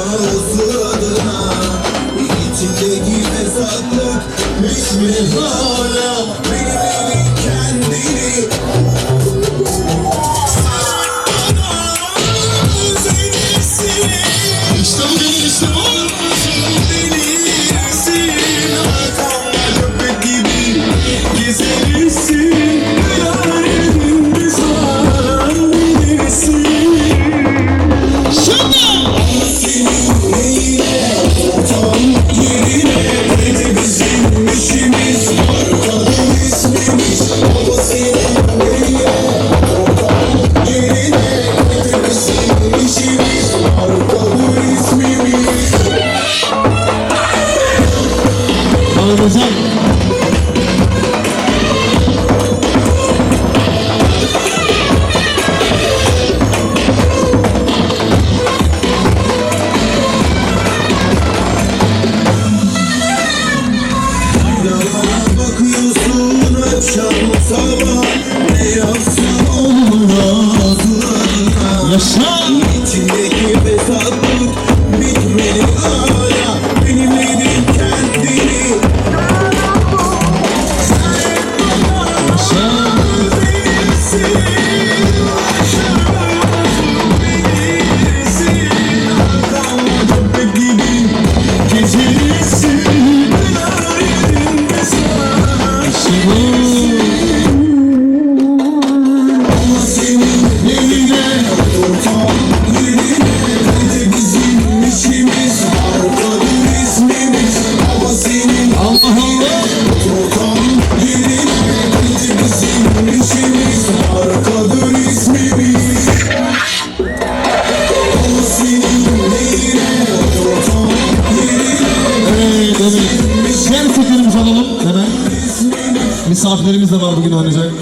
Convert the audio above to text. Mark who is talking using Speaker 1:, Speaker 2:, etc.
Speaker 1: adına İçindeki fesatlık bitmedi hala. Benim uğruna
Speaker 2: Yaşa.
Speaker 1: İçindeki fesatlık bitmedi Senin
Speaker 2: Allah
Speaker 1: yerine Hadi bizim işimiz Arkadır ismimiz Ama senin eline Ortam yerine
Speaker 2: Evet alalım hemen. Misafirlerimiz de var bugün oynayacak.